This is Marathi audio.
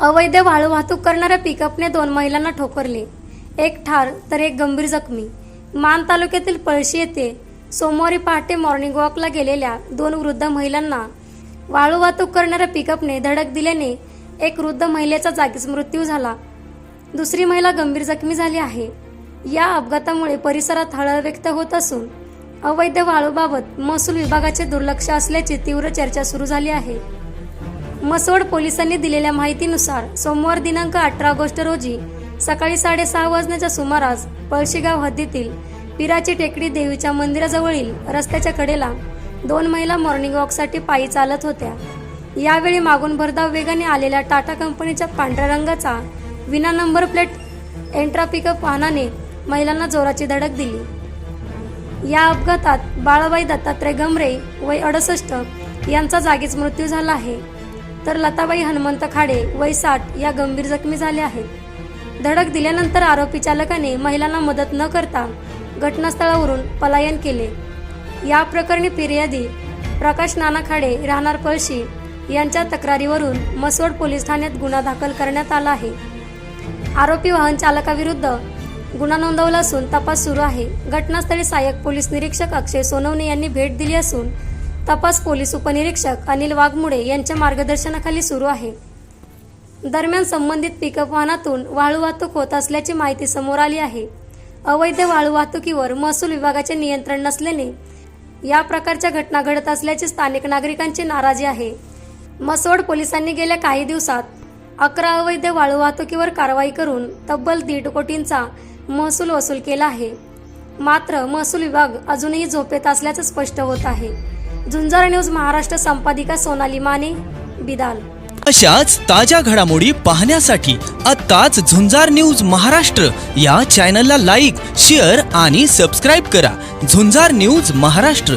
अवैध वाळू वाहतूक करणाऱ्या पिकअपने दोन महिलांना ठोकरले. एक ठार तर एक गंभीर जखमी. मान तालुक्यातील पळशी येथे सोमवारी पहाटे मॉर्निंग वॉकला गेलेल्या दोन वृद्ध महिलांना वाळू वाहतूक करणाऱ्या पिकअपने धडक दिल्याने एक वृद्ध महिलेचा जागीच मृत्यू झाला. दुसरी महिला गंभीर जखमी झाली आहे. या अपघातामुळे परिसरात हळहळ व्यक्त होत असून अवैध वाळूबाबत महसूल विभागाचे दुर्लक्ष असल्याची तीव्र चर्चा सुरू झाली आहे. मसवड पोलिसांनी दिलेल्या माहितीनुसार सोमवार दिनांक अठरा ऑगस्ट रोजी सकाळी साडेसहा वाजण्याच्या सुमारास पळशीगाव हद्दीतील पिराची टेकडी देवीच्या मंदिराजवळील रस्त्याच्या कडेला दोन महिला मॉर्निंग वॉकसाठी पायी चालत होत्या. यावेळी मागून भरधाव वेगाने आलेल्या टाटा कंपनीच्या पांढऱ्या रंगाचा विना नंबर प्लेट एंट्रा पिकअप वाहनाने महिलांना जोराची धडक दिली. या अपघातात बाळाबाई दत्तात्रय गमरे वय अडसष्ट यांचा जागीच मृत्यू झाला आहे. तर लताबाई हनुमंत खाडे वय साठ या गंभीर जखमी झाल्या आहेत. धडक दिल्यानंतर आरोपी चालकाने महिलांना मदत न करता घटनास्थळावरून पलायन केले. या प्रकरणी फिर्यादी प्रकाश नाना खाडे राहणार पळशी यांच्या तक्रारीवरून मसवड पोलीस ठाण्यात गुन्हा दाखल करण्यात आला आहे. आरोपी वाहन चालकाविरुद्ध गुन्हा नोंदवला असून तपास सुरू आहे. घटनास्थळी सहाय्यक पोलीस निरीक्षक अक्षय सोनवणे यांनी भेट दिली असून तपास पोलीस उपनिरीक्षक अनिल वाघमुळे यांच्या मार्गदर्शनाखाली सुरू आहे. दरम्यान संबंधित पिकअप वाहनातून वाळू वाहतूक होत असल्याची माहिती समोर आली आहे. अवैध वाळू वाहतुकीवर महसूल विभागाचे नियंत्रण नसल्याने या प्रकारच्या घटना घडत असल्याची स्थानिक नागरिकांची नाराजी आहे. मसवड पोलिसांनी गेल्या काही दिवसात अकरा अवैध वाळू वाहतुकीवर कारवाई करून तब्बल दीड कोटींचा महसूल वसूल केला आहे. मात्र महसूल विभाग अजूनही झोपेत असल्याचं स्पष्ट होत आहे. झुंजार न्यूज महाराष्ट्र संपादिका सोनाली माने बिदाल. अशाच ताज्या घडामोडी पाहण्यासाठी आत्ताच झुंजार न्यूज महाराष्ट्र या चॅनलला लाईक शेअर आणि सबस्क्राईब करा. झुंजार न्यूज महाराष्ट्र.